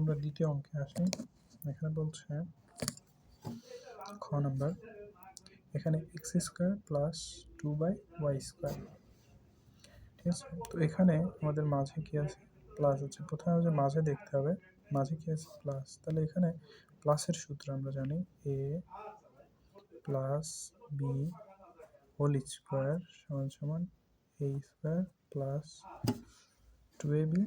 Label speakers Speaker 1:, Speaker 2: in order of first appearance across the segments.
Speaker 1: আমরা দ্বিতীয় অঙ্কে আসি। এখানে বলছে খ নাম্বার, এখানে x square plus two by y square ঠিক আছে? তো এখানে আমাদের মাঝে কি আছে? প্লাস আছে প্রথমে আমাদের মাঝে দেখতে হবে। মাঝে কি আছে? প্লাস তাহলে এখানে প্লাসের সূত্র আমরা জানি a plus b whole square সমান সমান a square plus two a b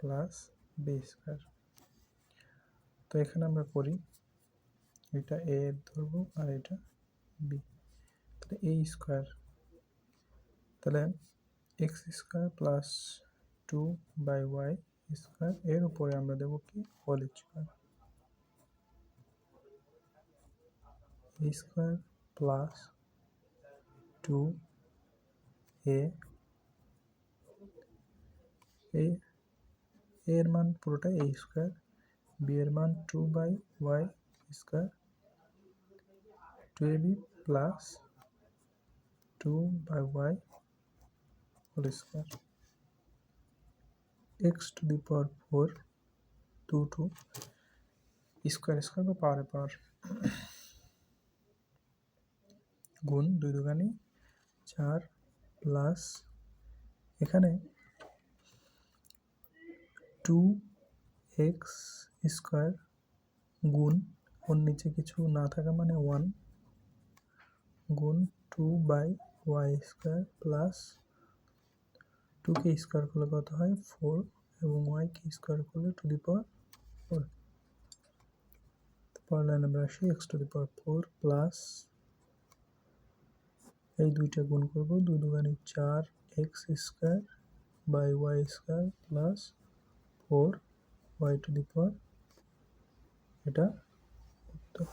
Speaker 1: plus b square তো এখানে আমরা করি, এটা এ ধরবো আর এটা বি তাহলে এ স্কোয়ার তাহলে x square plus two by y square এর উপরে আমরা দেবো কি? Whole square square plus two a a এর মান পুরোটাই এ স্কোয়ার বি এর মান two by y square two a b plus two by y whole square x to the power four two two square square বা পাওয়ারে পাওয়ার গুণ দুই দুগানি চার প্লাস এখানে টু এক্স স্কোয়ার গুণ, ওর নিচে কিছু না থাকা মানে ওয়ান গুণ two by y square plus টুকে স্কোয়ার করলে কত হয়? ফোর এবং ওয়াইকে স্কোয়ার করলে টু দি পাওয়ার ফোর পরের লাইন আমরা আসি x to the power four plus এই দুইটা গুণ করব, দুই দুগানি চার x square by y square plus four y to the power এটা উত্তর।